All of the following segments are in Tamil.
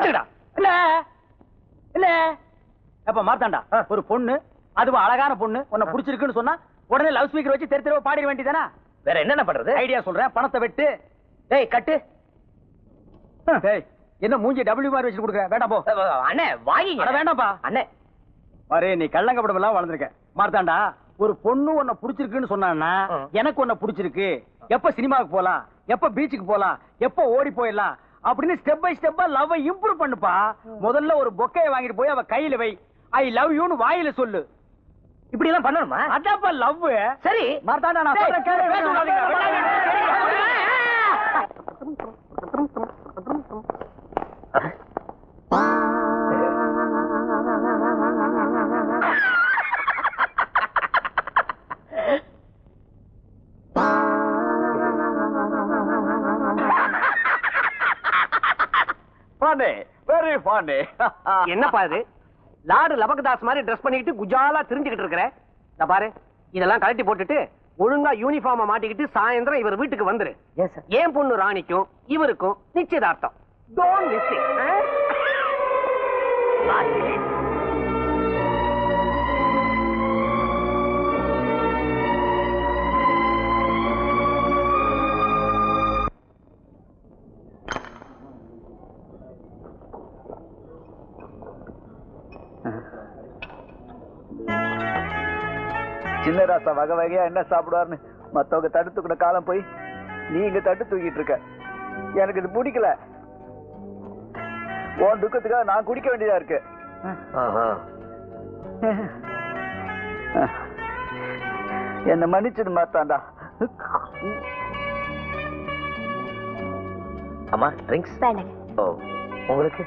நிறுத்துடா இல்ல. இல்ல. அப்ப மாத்தாண்டா ஒரு பொண்ணு அதுவும் அழகான பொண்ணு உன்னை புடிச்சிருக்குன்னு சொன்னா உடனே லவ் ஸ்பீக்கர் வச்சு தெரு தெருவா பாடிட வேண்டியதானா வேற என்னென்ன பண்றது? ஐடியா சொல்றேன் பணத்தை வெட்டு. டேய் கட்டு. டேய் என்ன மூஞ்சி டபிள்யூ மாதிரி வச்சு கொடுக்குற? வேண்டாம் போ. அண்ணே அட வேண்டாம்ப்பா. அண்ணே. அரே நீ கள்ளங்கப்படம் எல்லாம் வளர்ந்துருக்க. மார்த்தாண்டா ஒரு பொண்ணு உன்னை புடிச்சிருக்குன்னு சொன்னான்னா. எனக்கு உன்னை புடிச்சிருக்கு. எப்ப சினிமாவுக்கு போலாம்? எப்ப பீச்சுக்கு போலாம்? எப்ப ஓடி போயிடலாம்? அப்படின்னு ஸ்டெப் பை ஸ்டெப்பா லவ் இம்ப்ரூவ் பண்ணுப்பா. முதல்ல ஒரு பொக்கைய வாங்கிட்டு போய் அவ கையில வை. ஐ லவ் யூன்னு வாயில சொல்லு. இப்படி எல்லாம் பண்ணணுமா? அதான்ப்பா லவ் சரி. மார்த்தாண்டா நான் சொல்றேன் கேளு. Funny. என்னப்பா இது லாடு லபகதாஸ் மாதிரி ட்ரெஸ் பண்ணிக்கிட்டு குஜாலா தெரிஞ்சுக்கிட்டு இருக்கிற? இந்த பாரு இதெல்லாம் கழட்டி போட்டுட்டு ஒழுங்கா யூனிஃபார்ம மாட்டிக்கிட்டு சாயந்தரம் இவர் வீட்டுக்கு வந்துரு. ஏன் பொண்ணு ராணிக்கும் இவருக்கும் நிச்சயதார்த்தம். டோன்ட் மிஸ் சின்ன ராசா வகை வகையா என்ன சாப்பிடுவாருன்னு மத்தவங்க தடுத்து கூட காலம் போய் நீ இங்க தட்டு தூக்கிட்டு இருக்க. எனக்கு இது பிடிக்கல. உன் துக்கத்துக்காக நான் குடிக்க வேண்டியதா இருக்கு. என்ன மன்னிச்சிடு மாத்தாண்டா. அம்மா ட்ரிங்க்ஸ் ஓ உங்களுக்கு?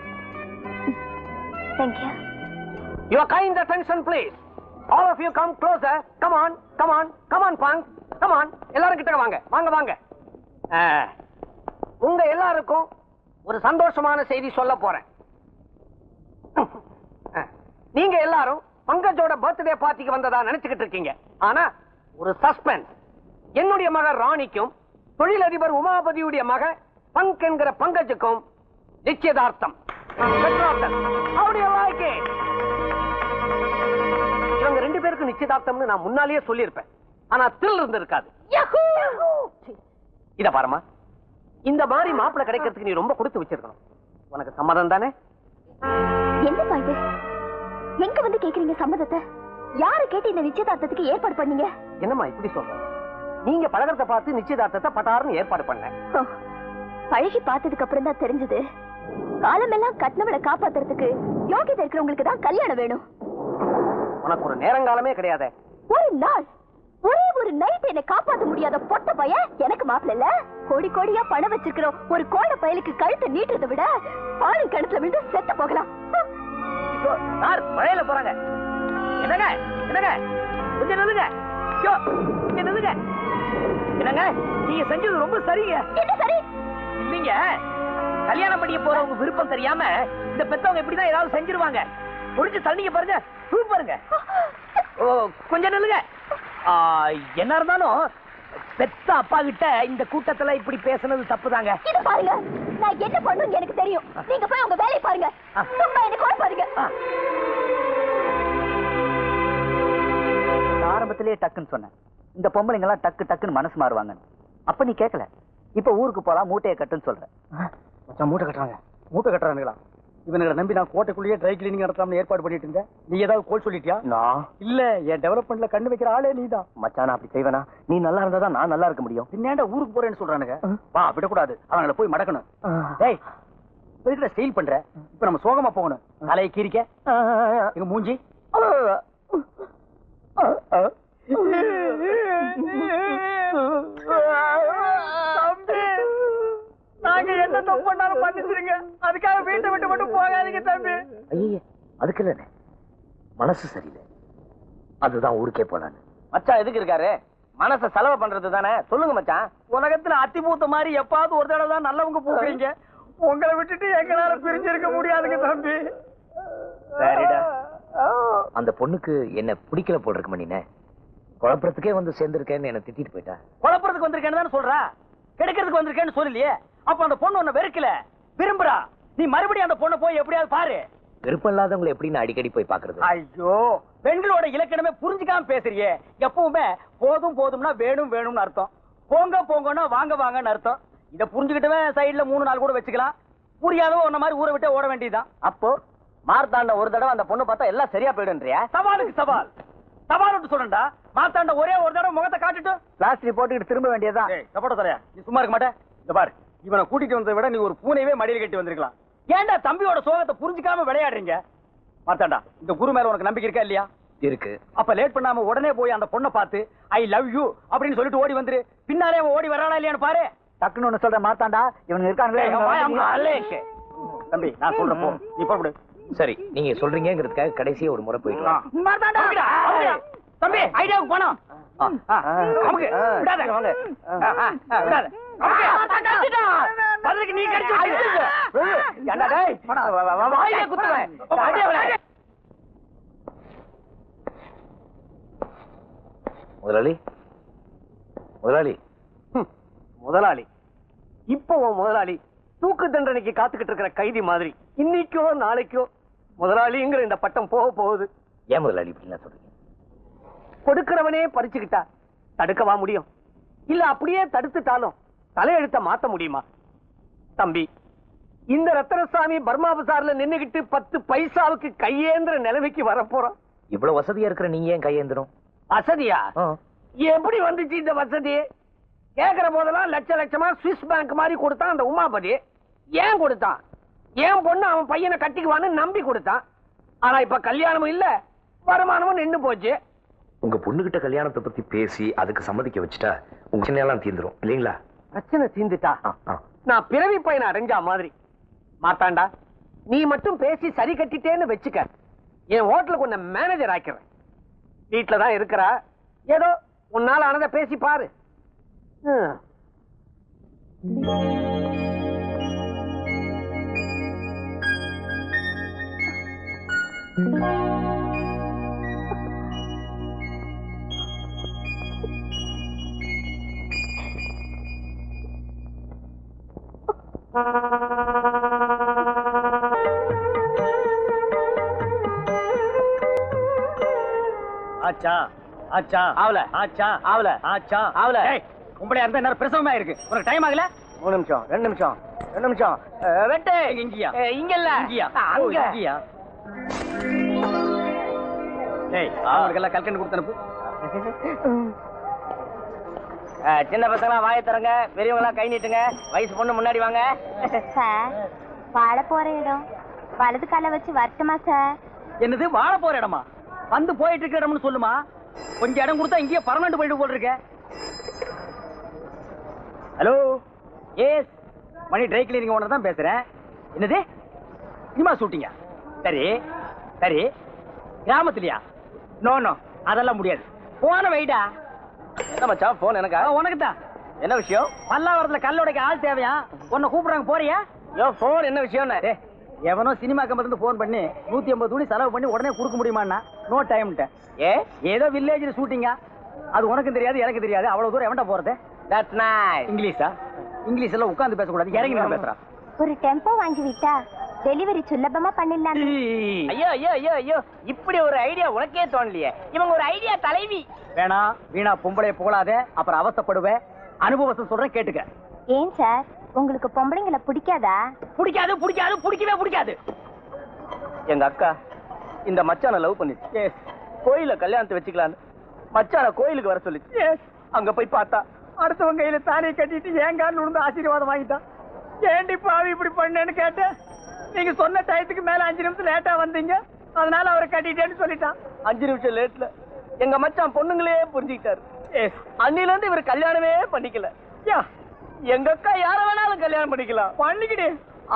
Thank you Your kind attention, please. All of you come closer. Come on, come on, come on, punk. Come on. எல்லாரும் கிட்ட வாங்க. வாங்க வாங்க. உங்க எல்லாருக்கும் ஒரு சந்தோஷமான செய்தி சொல்ல போறேன். நீங்க எல்லாரும் பங்கஜோட பர்த்டே பார்ட்டிக்கு வந்ததா நினைச்சுக்கிட்டு இருக்கீங்க. ஆனா ஒரு சஸ்பென்ஸ். என்னுடைய மக ராணிக்கும் தொழிலதிபர் உமாபதியுடைய மக பங்க் என்கிற பங்கஜுக்கும் நிச்சயதார்த்தம். அவருடைய வாழ்க்கை நிச்சயதார்த்தம்னு நான் முன்னாலேயே சொல்லியிருப்பேன். ஆனா தில் இருந்திருக்காது. இத பாருமா இந்த மாதிரி மாப்பிளை கிடைக்கிறதுக்கு நீ ரொம்ப கொடுத்து வச்சிருக்கணும். உனக்கு சம்மதம் தானே? என்னப்பா இது? எங்க வந்து கேக்குறீங்க சம்மதத்தை? யாரு கேட்டு இந்த நிச்சயதார்த்தத்துக்கு ஏற்பாடு பண்ணீங்க? என்னம்மா இப்படி சொல்ற? நீங்க பழகத்தை பார்த்து நிச்சயதார்த்தத்தை பட்டாருன்னு ஏற்பாடு பண்ணேன் ஓ, பழகி பார்த்ததுக்கு அப்புறம் தான் தெரிஞ்சது. காலமெல்லாம் கட்டினவளை காப்பாத்துறதுக்கு யோகிதை இருக்கிறவங்களுக்கு தான் கல்யாணம் வேணும். உனக்கு ஒரு நேரங்காலமே கிடையாதே. ஒரு நாள். ஒரே ஒரு நைட் என்னை காப்பாத்த முடியாத பொட்ட பையன் எனக்கு மாப்பிள்ள இல்ல. கோடி கோடியா பணம் வச்சிருக்கிற ஒரு கோட பயலுக்கு கழுத்தை நீட்டுறதை விட பாலும் கிணத்துல விழுந்து செத்து போகலாம். சார் மழையில போறாங்க? என்னங்க? என்னங்க? கொஞ்சம் நில்லுங்க. ஐயோ, இங்க நில்லுங்க. என்னங்க? நீங்க செஞ்சது ரொம்ப சரிங்க. என்ன சரி? இல்லீங்க. கல்யாணம் பண்ணிக்க போறவங்க விருப்பம் தெரியாம இந்த பெத்தவங்க இப்படிதான் ஏதாவது செஞ்சிருவாங்க. முடிஞ்சு தள்ளிங்க பாருங்க. சூப்பருங்க. ஓ கொஞ்சம் நில்லுங்க. ஆ, என்ன இருந்தாலும் பெத்த அப்பா கிட்ட இந்த கூட்டத்துல இப்படி பேசுனது தப்புதாங்க. இது பாருங்க நான் என்ன பண்ணுன்னு எனக்கு தெரியும். நீங்க போய் உங்க வேலையை பாருங்க. சும்மா என்ன குழப்பாதீங்க ஆரம்பத்திலேயே டக்குன்னு சொன்னேன். இந்த பொம்பளைங்க எல்லாம் டக்கு டக்குன்னு மனசு மாறுவாங்க அப்ப நீ கேட்கல இப்ப ஊருக்கு போலாம் மூட்டையை கட்டுன்னு சொல்ற. மச்சான் மூட்டை கட்டுறாங்க. மூட்டை கட்டுறானுங்களா? இவனுங்களை நம்பி நான் கோட்டைக்குள்ளேயே ட்ரை கிளீனிங் நடத்தாம ஏற்பாடு பண்ணிட்டு இருந்தேன். நீ ஏதாவது கோல் சொல்லிட்டியா? நான் இல்ல என் டெவலப்மெண்ட்ல கண்ணு வைக்கிற ஆளே நீதான். மச்சான் அப்படி செய்வேனா? நீ நல்லா இருந்தா தான் நான் நல்லா இருக்க முடியும். பின்னாண்ட ஊருக்கு போறேன்னு சொல்றானுங்க? வா விடக்கூடாது. அவங்கள போய் மடக்கணும். டேய் எதுக்குடா ஸ்டைல் பண்ற? இப்ப நம்ம சோகமா போகணும். தலையை கீரிக்க எங்க மூஞ்சி. நாங்க என்ன தப்பு பண்ணாலும் பண்ணிச்சிருங்க அதுக்காக வீட்டை விட்டு மட்டும் போகாதீங்க தம்பி. ஐயே அதுக்கு இல்லைண்ணே மனசு சரியில்லை. அதுதான் ஊருக்கே போலான்னு. மச்சான் எதுக்கு இருக்காரு? மனச செலவு பண்றது தானே? சொல்லுங்க மச்சான். உலகத்துல அத்தி பூத்த மாதிரி எப்பாவது ஒரு தடவை தான் நல்லவங்க பூக்குறீங்க. உங்களை விட்டுட்டு எங்களால பிரிஞ்சிருக்க முடியாதுங்க தம்பி. சரிடா. அந்த பொண்ணுக்கு என்ன பிடிக்கல போல் இருக்கு மணினே குழப்பறதுக்கே வந்து சேர்ந்திருக்கேன்னு என்ன திட்டிட்டு போயிட்டா? குழப்பறதுக்கு வந்திருக்கேன்னு தானே சொல்றா? கெடுக்கிறதுக்கு வந்திருக்கேன்னு சொல்லலையே. அப்ப அந்த பொண்ணு உன்னை வெறுக்கல. விரும்புறா. நீ மறுபடியும் அந்த பொண்ணை போய் எப்படியாவது பாரு. விருப்பம் இல்லாதவங்களை எப்படி நான் அடிக்கடி போய் பாக்குறது ஐயோ பெண்களோட இலக்கணமே புரிஞ்சுக்காம பேசுறியே. எப்பவுமே போதும் போதும்னா வேணும் வேணும்னு அர்த்தம். போங்க போங்கன்னா வாங்க வாங்கன்னு அர்த்தம். இத புரிஞ்சுக்கிட்டவே சைடுல மூணு நாள் கூட வச்சுக்கலாம். புரியாதவ உன்ன மாதிரி ஊரை விட்டு ஓட வேண்டியதுதான். அப்போ மார்த்தாண்ட ஒரு தடவை அந்த பொண்ணு பார்த்தா எல்லாம் சரியா போயிடுன்றியா சவாலுக்கு சவால். சவால் விட்டு சொல்றேன்டா. மாத்தாண்ட ஒரே ஒரு தடவை முகத்தை காட்டுட்டு. பிளாஸ்டிக் போட்டுக்கிட்டு திரும்ப வேண்டியதுதான். ஏய் சப்போட்ட தரையா நீ சும்மா இருக்க மாட்டே. இந்த பாரு. இவனை கூட்டிட்டு வந்ததை விட நீ ஒரு பூனையவே மடியில் கட்டி வந்திருக்கலாம். ஏன்டா தம்பியோட சோகத்தை புரிஞ்சுக்காம விளையாடுறீங்க? மாத்தாண்டா இந்த குரு மேல உனக்கு நம்பிக்கை இருக்கா இல்லையா? இருக்கு. அப்ப லேட் பண்ணாம உடனே போய் அந்த பொண்ணை பார்த்து ஐ லவ் யூ அப்படின்னு சொல்லிட்டு ஓடி வந்துரு. பின்னாலே அவன் ஓடி வரானா இல்லையான்னு பாரு. டக்குன்னு ஒண்ணு சொல்ற மாத்தாண்டா இவனுங்க இருக்காங்களே. தம்பி நான் சொல்றேன் போ. நீ போடு சரி நீங்க சொல்றீங்கிறதுக்காக கடைசியா ஒரு முறை போயிட்டு. தம்பி ஐடியாவுக்கு போனோம் அமுக்கு. விடாத. வாங்க. விடாத. பதிலுக்கு நீ கடிச்சு டேய்? வாயிலே. முதலாளி? முதலாளி? முதலாளி. இப்போ முதலாளி தூக்கு தண்டனைக்கு காத்துக்கிட்டு இருக்கிற கைதி மாதிரி. இன்னைக்கோ நாளைக்கோ முதலாளிங்கிற இந்த பட்டம் போக போகுது. ஏன் முதலாளி இப்படிலாம் சொல்றீங்க? கொடுக்கிறவனே பறிச்சுக்கிட்டா தடுக்கவா முடியும்? இல்ல அப்படியே தடுத்துட்டாலும் தலையெழுத்த மாத்த முடியுமா? தம்பி இந்த ரத்தனசாமி பர்மா பசார்ல நின்னுகிட்டு பத்து பைசாவுக்கு கையேந்திர நிலைமைக்கு வரப்போறோம் இவ்வளவு வசதியா இருக்கிற நீங்க ஏன் கையேந்திரும்? வசதியா. எப்படி வந்துச்சு இந்த வசதி? கேக்குற போதெல்லாம் லட்ச லட்சமா சுவிஸ் பேங்க் மாதிரி கொடுத்தான் அந்த உமாபதி. ஏன் கொடுத்தான்? ஏன் பொண்ணு அவன் பையனை கட்டிக்குவான்னு நம்பி கொடுத்தான். ஆனா இப்ப கல்யாணமும் இல்ல வருமானமும் நின்னு போச்சு. உங்க பொண்ணுகிட்ட கல்யாணத்தை பத்தி பேசி அதுக்கு சம்மதிக்க வச்சுட்டா உங்க பிரச்சனையெல்லாம் தீந்துரும் இல்லைங்களா? பிரச்சனை தீந்துட்டா. நான் பிறவி பையனை அடைஞ்சா மாதிரி? மாத்தாண்டா நீ மட்டும் பேசி சரி கட்டிட்டேன்னு வச்சுக்க. என் ஹோட்டலுக்கு உன்னை மேனேஜர் ஆக்கிறேன் வீட்டுல தான் இருக்கிறா. ஏதோ உன்னால ஆனதை பேசி பாரு. ஹம். ஆச்சா ஆச்சா ஆவல. ஆச்சா ஆவல. ஆச்சா. ஆவல. ஏய் உம்பளையா இருந்தா என்ன பிரசவமா இருக்கு. உனக்கு டைம் ஆகல? ஒரு நிமிஷம் ரெண்டு நிமிஷம் ரெண்டு நிமிஷம். வெட்டு. இங்க, இங்கயா? இங்க இல்ல இங்கயா? அங்க. இங்கயா? ஏய் அவங்களுக்கு எல்லாம் கல்கண்டு கொடுத்து அனுப்பு. சின்ன பசங்களா வாயை தரங்க பெரியவங்களா கை நீட்டுங்க. வயசு பொண்ணு முன்னாடி வாங்க. சார் வாழ போற இடம். வலது கால வச்சு வரட்டுமா சார்? என்னது வாழ போற இடமா? வந்து போயிட்டு இருக்கிற இடம்னு சொல்லுமா? கொஞ்சம் இடம் கொடுத்தா இங்கேயே பர்மனண்ட் போயிட்டு போல் இருக்க hello S Mani dry cleaning owner தான் பேசுறேன். என்னது? சினிமா ஷூட்டிங்கா சரி சரி. கிராமத்துலயா? நோ நோ அதெல்லாம் முடியாது. போன வைடா. என்ன மச்சான் போன் எனக்கா? உனக்கு தான் என்ன விஷயம்? பல்லாவரத்துல கல்லோடைக்கு ஆள் தேவையா? உன்னை கூப்பிடுறாங்க போறியா? யோ போன் என்ன விஷயம் டேய், எவனோ சினிமா கம்பெனி ஃபோன் பண்ணி நூத்தி ஐம்பது துணி செலவு பண்ணி உடனே கொடுக்க முடியுமான்னா நோ டைம்ட்ட ஏ? ஏதோ வில்லேஜ்ல ஷூட்டிங்கா அது உனக்கும் தெரியாது எனக்கு தெரியாது. அவ்வளவு தூரம் எவன்டா போறது? That's nice இங்கிலீஷா? இங்கிலீஷ் எல்லாம் உட்கார்ந்து பேசக்கூடாது. இறங்கி நின்னு பேசுறான் ஒரு டெம்போ வாங்கி விட்டா டெலிவரி சுலபமா பண்ணிடலாம். ஐயோ ஐயோ ஐயோ ஐயோ. இப்படி ஒரு ஐடியா உனக்கே தோணலையே. இவங்க ஒரு ஐடியா தலைவி. வேணாம் வீணா பொம்பளைய புகழாத அப்புறம் அவஸ்தைப்படுவேன் அனுபவத்தை சொல்றேன் கேட்டுக்க. ஏன் சார்? உங்களுக்கு பொம்பளைங்களை பிடிக்காதா? பிடிக்காது பிடிக்காது பிடிக்கவே பிடிக்காது. எங்க அக்கா இந்த மச்சான லவ் பண்ணிச்சு. எஸ் கோயில கல்யாணத்தை வச்சுக்கலான்னு மச்சான கோயிலுக்கு வர சொல்லிச்சு. எஸ் அங்க போய் பார்த்தா அடுத்தவங்க கையில தானே கட்டிட்டு காலில் விழுந்து ஆசீர்வாதம் வாங்கிட்டான்? ஏண்டி பாவி இப்படி பண்ணேன்னு கேட்டேன். நீங்க சொன்ன டயத்துக்கு மேல அஞ்சு நிமிஷம் லேட்டா வந்தீங்க. அதனால அவரை கட்டிட்டேன்னு சொல்லிட்டான். அஞ்சு நிமிஷம் லேட்ல எங்க மச்சான் பொண்ணுங்களே புரிஞ்சுக்கிட்டாரு. எஸ் அன்னில இருந்து இவர் கல்யாணமே பண்ணிக்கல. யா. எங்க அக்கா யார வேணாலும் கல்யாணம் பண்ணிக்கலாம். பண்ணிக்கிடு.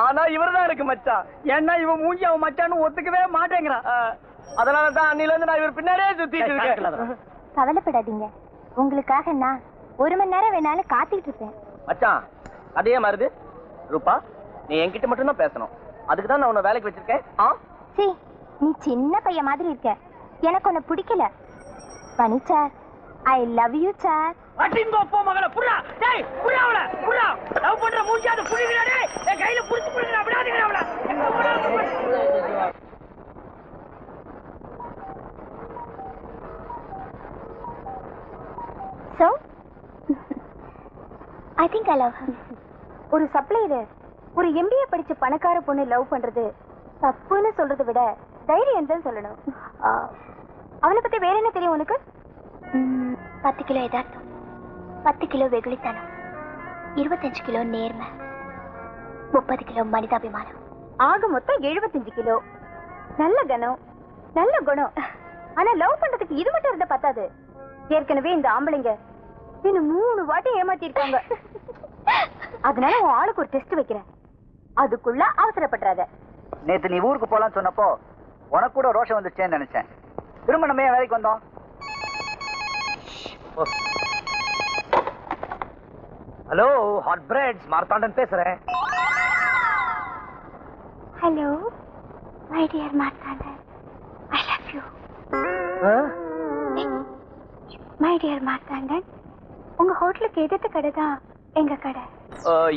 ஆனா இவர்தான் இருக்கு மச்சான். ஏன்னா இவன் மூஞ்சி அவன் மச்சான்னு ஒத்துக்கவே மாட்டேங்கிறான். அதனால தான் அன்னில இருந்து நான் இவர் பின்னாடியே சுத்திட்டு இருக்கேன். கவலைப்படாதீங்க. உங்களுக்காக நான் ஒரு மணி நேரம் வேணாலும் காத்துக்கிட்டு இருப்பேன். மச்சான் அதே மாறுது. ரூபா நீ என்கிட்ட மட்டும் தான் பேசணும். அதுக்கு தான் நான் உன்னை வேலைக்கு வச்சிருக்கேன். ஆ? நீ சின்ன பையன் மாதிரி இருக்க. எனக்கு உன்னை பிடிக்கல. பனி sir I love you sir. அட்டிங்கோ போ மகள புறா டேய் புறா அவள புறா லவ் பண்ற மூஞ்சாத புடிங்கடா டேய். என் கையில புடிச்சு புடிங்கடா விடாதீங்க அவள. So, I think I love her. ஒரு சப்ளையர் ஒரு எம்பிஏ படிச்ச பணக்கார பொண்ணு லவ் பண்றது தப்புன்னு சொல்றதை விட தைரியம் தான் சொல்லணும். அவனை பத்தி வேற என்ன தெரியும் உனக்கு? பத்து கிலோ எதார்த்தம். பத்து கிலோ வெகுளித்தனம். இருபத்தஞ்சு கிலோ நேர்மை. முப்பது கிலோ மனிதாபிமானம். ஆக மொத்தம் எழுபத்தஞ்சு கிலோ. நல்ல கனம் நல்ல குணம். ஆனா லவ் பண்றதுக்கு இது மட்டும் இருந்தா பத்தாது. ஏற்கனவே இந்த ஆம்பளைங்க இன்னும் மூணு வாட்டி ஏமாத்திருக்காங்க. அதனால உன் ஆளுக்கு ஒரு டெஸ்ட் வைக்கிறேன். அதுக்குள்ள அவசரப்படுறாத. நேத்து நீ ஊருக்கு போலாம்னு சொன்னப்போ உனக்கு கூட ரோஷம் வந்துச்சேன்னு நினைச்சேன். திரும்ப நம்ம ஏன் வேலைக்கு வந்தோம்? ஹலோ ஹாட் பிரெட்ஸ் மார்த்தாண்டன் பேசுறேன். Hello my dear Marthandan I love you my dear Marthandan உங்க ஹோட்டலுக்கு எதிர்த்த கடை தான் எங்க கடை?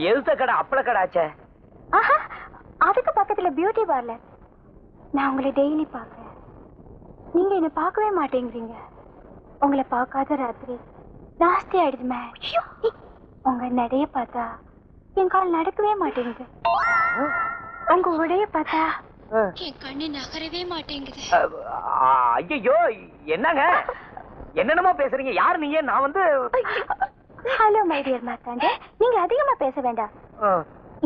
எழுத்த கடை அப்பள கடை ஆச்சே. அதுக்கு பக்கத்துல பியூட்டி பார்லர் நான் உங்களை டெய்லி பார்க்கறேன் நீங்க என்ன பார்க்கவே மாட்டேங்கிறீங்க. உங்களை பார்க்காத ராத்திரி ஜாஸ்தி ஆயிடுது மேம் உங்க நடைய பார்த்தா என் கால் நடக்கவே மாட்டேங்குது. உங்க உடைய பார்த்தா என் கண்ணு நகரவே மாட்டேங்குது. ஐயோ என்னங்க? என்னென்னமோ பேசுறீங்க. யார் நீங்க? நான் வந்து ஹலோ மை டியர் மாத்தாண்ட நீங்க அதிகமா பேச வேண்டாம்.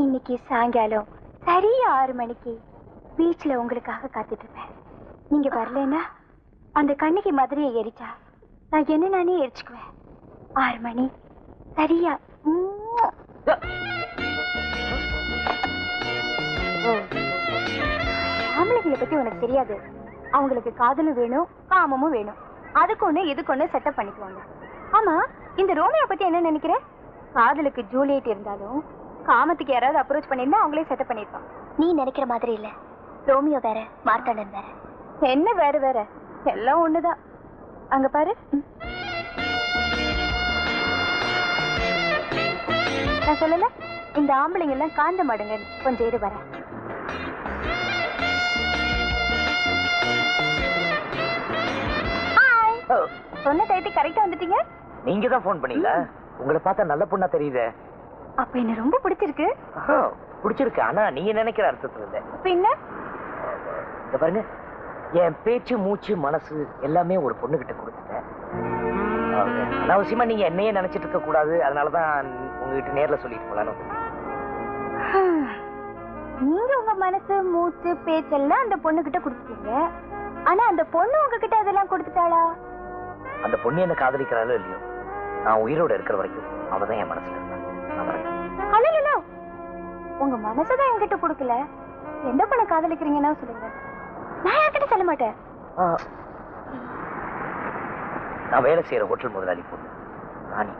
இன்னைக்கு சாயங்காலம் சரியா ஆறு மணிக்கு? பீச்ல உங்களுக்காக காத்துட்டு இருப்பேன் நீங்க வரலைன்னா அந்த கண்ணிக்கு மதுரையை எரிச்சா நான் என்ன நானே எரிச்சுக்குவேன். ஆறு மணி. சரியா. உம்முவா. ஆம்பளைங்களை பத்தி உனக்கு தெரியாது. அவங்களுக்கு காதலும் வேணும் காமமும் வேணும். அதுக்கு ஒண்ணு இதுக்கு ஒண்ணு செட்டப் பண்ணிக்குவாங்க. ஆமா இந்த ரோமியோ பத்தி என்ன நினைக்கிற? காதலுக்கு ஜூலியட் இருந்தாலும் காமத்துக்கு யாராவது அப்ரோச் பண்ணிருந்தா அவங்களே செட்டப் பண்ணிருப்பாங்க நீ நினைக்கிற மாதிரி இல்ல. ரோமியோ வேற மார்த்தாண்டன் வேற. என்ன வேற வேற? எல்லாம் ஒண்ணுதான். அங்க பாரு. நான் சொல்லல இந்த ஆம்பளைங்க எல்லாம் காந்த மாடுங்க. கொஞ்சம் இரு ஹாய் சொன்ன டயத்துக்கு கரெக்டா வந்துட்டீங்க? நீங்க தான் ஃபோன் பண்ணீங்களா உங்களை பார்த்தா நல்ல பொண்ணா தெரியுதே. அப்ப என்ன ரொம்ப பிடிச்சிருக்கு? பிடிச்சிருக்கு. ஆனா நீங்க நினைக்கிற அர்த்தத்துல இல்ல. பின்ன இந்த பாருங்க. என் பேச்சு மூச்சு மனசு எல்லாமே ஒரு பொண்ணு கிட்ட கொடுத்துட்டேன் அனாவசியமா நீங்க என்னையே நினைச்சிட்டு இருக்க கூடாது. அதனாலதான் உங்ககிட்ட நேர்ல சொல்லிட்டு வந்தேன். நீங்க உங்க மனசு மூச்சு பேச்செல்லாம் அந்த பொண்ணு கிட்ட கொடுத்துட்டீங்க. ஆனா அந்த பொண்ணு உங்ககிட்ட அதெல்லாம் கொடுத்துட்டாளா? அந்த பொண்ணு என்ன காதலிக்கிறாளோ இல்லையோ? நான் உயிரோட இருக்கிற வரைக்கும் அவதான் என் மனசுல இருந்தா நான் வரேன். ஹலோ உங்க மனசதான் என்கிட்ட கொடுக்கல. எந்த பொண்ணை காதலிக்கிறீங்கன்னா சொல்லுங்க. நான் யார்கிட்ட சொல்ல மாட்டேன்? நான் வேலை செய்யற ஹோட்டல் முதலாளி பொண்ணு ராணி.